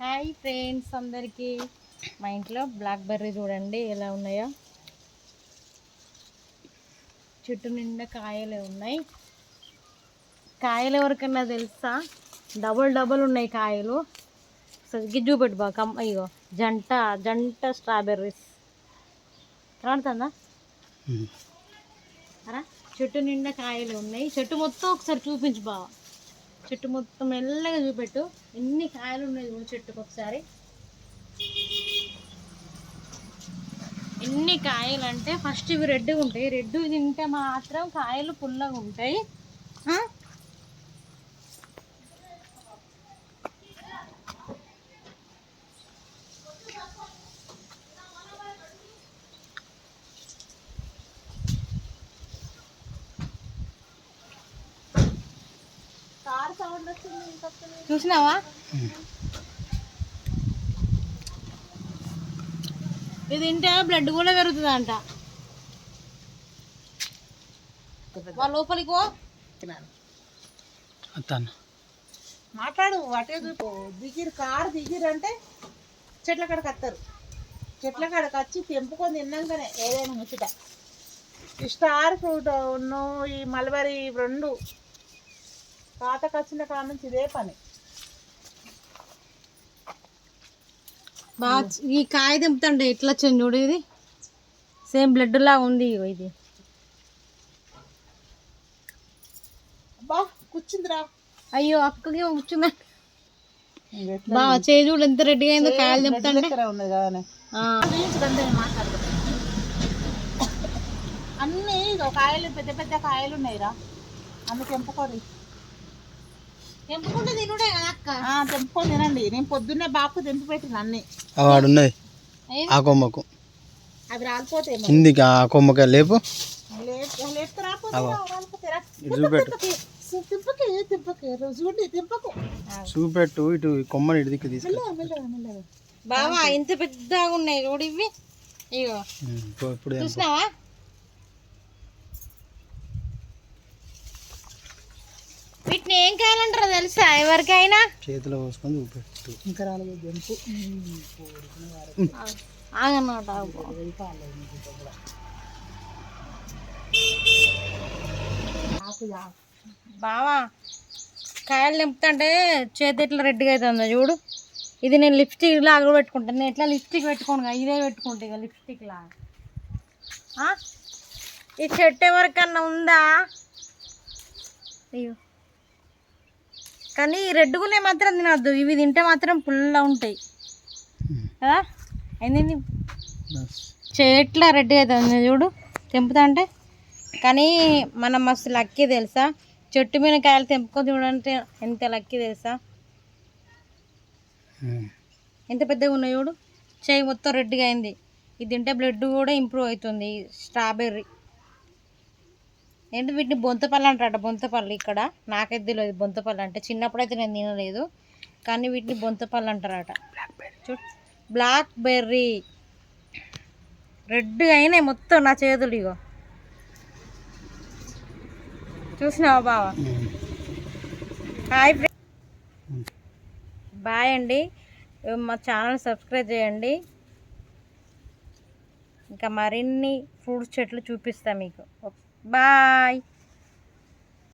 Hi friends అందరికీ మా ఇంట్లో బ్లాక్ బెర్రీ చూడండి ఎలా ఉన్నాయో. చెట్టు నిండా కాయలే ఉన్నాయి. కాయలు ఎవరికన్నా తెలుసా? డబుల్ డబుల్ ఉన్నాయి కాయలు. సరిగ్గా చూపెట్టు బా కమ్ అయ్యో జంట జంట స్ట్రాబెర్రీస్ కనబడుతుందా అరా చెట్టు నిండా కాయలు ఉన్నాయి. చెట్టు మొత్తం ఒకసారి చూపించు బావ చెట్టు మొత్తం మెల్లగా చూపెట్టు. ఎన్ని కాయలు ఉన్నాయి చూడు చెట్టుకు ఒకసారి. ఎన్ని కాయలు అంటే ఫస్ట్ ఇవి రెడ్గా ఉంటాయి. రెడ్ తింటే మాత్రం కాయలు పుల్లగా ఉంటాయి ఆ? చూసినావా? ఇది తింటే బ్లడ్ కూడా పెరుగుతుంది అంట వాళ్ళ లోపలికి పో. మాట్లాడు చూపు దిగిరు కారు దిగిరు అంటే చెట్ల కాడకి వస్తారు. చెట్ల కాడకి వచ్చి తెంపుకొని తిన్నాకనే ఏదైనా ముచ్చట. ఈ స్టార్ ఫ్రూట్ ఉన్ను ఈ మల్బరీ రెండు. తాతకు వచ్చిన కాడ నుంచి ఇదే పని. బాగా ఈ కాయ తెంపుతుంటే ఎట్లా వచ్చింది చూడు ఇది? సేమ్ బ్లడ్ లా ఉంది ఇది. అబ్బా కూర్చుందిరా. అయ్యో అక్కకి కూర్చుందా బాగా చేయి చూడు ఎంత రెడ్డిగా అయిందో కాయలు ఆ, అన్నీ కాయలు పెద్ద పెద్ద కాయలు ఉన్నాయిరా. అన్ని తెంపుకొని తెంపుకుంటే తినుడే కదా అక్క? ఆ, తెంపుకొని తినండి. నేను పొద్దున్నే బాపు తెంపి పెట్టిన అన్ని. వాడు ఉన్నది ఏది? ఆ కొమ్మకు. అవి రాలిపోతాయి. కిందికి ఆ కొమ్మకి లేపు. చూపెట్టు. తిప్పకి తిప్పకి చూడండి తిప్పకు. చూపెట్టు ఇటు కొమ్మని ఇటు దిక్కు తీసుకు బావా ఇంత పెద్దగా ఉన్నాయి చూడు ఇవి. ఇగో. ఇప్పుడు చూసినావా? వీటిని ఏం కాయాలంటారో తెలుసా ఎవరికైనా? చేతిలో పోసుకొని చూపెట్టు. ఇంకా రాలేదు జంపు. ఆగన్నమాట బావా కాయలు నింపుతుంటే చేతి ఎట్లా రెడ్డిగా అవుతుందో చూడు. ఇది నేను లిప్స్టిక్ లాగా కూడా పెట్టుకుంటాను నేను ఎట్లా లిప్స్టిక్ పెట్టుకోను కదా, ఇదే పెట్టుకుంటా ఇక లిప్స్టిక్ లాగా ఆ? ఈ చెట్టు ఎవరికన్నా ఉందా? అయ్యో. కానీ ఈ రెడ్డుగునే మాత్రం తినద్దు. ఇవి తింటే మాత్రం పుల్ల ఉంటాయి. కదా? అయింది. చెట్ల రెడ్డి అవుతుంది చూడు. తెంపుతా అంటే. కానీ మనం మస్తు లక్కీ తెలుసా? చెట్టు మీద కాయలు తెంపుకొని చూడంటే ఎంత లక్కీ తెలుసా. ఎంత పెద్దగా ఉన్నాయి చూడు? చేయి మొత్తం రెడ్డిగా అయింది. ఇది తింటే బ్లడ్ కూడా ఇంప్రూవ్ అవుతుంది. స్ట్రాబెర్రీ. ఏంటి వీటిని బొంతపల్లి అంటారట బొంతపల్లి ఇక్కడ. నాకైతే తెలియదు బొంతపల్లి అంటే. చిన్నప్పుడైతే నేను తినలేదు కానీ వీటిని బొంతపల్లి అంటారట. చూడు. బ్లాక్ బెర్రీ రెడ్గా అయినాయి మొత్తం నా చేతులు ఇగో. చూసినావా బావా? హాయ్ బాయ్ అండి. మా ఛానల్ సబ్స్క్రైబ్ చేయండి. ఇంకా మరిన్ని ఫ్రూట్స్ చెట్లు చూపిస్తా మీకు. బాయ్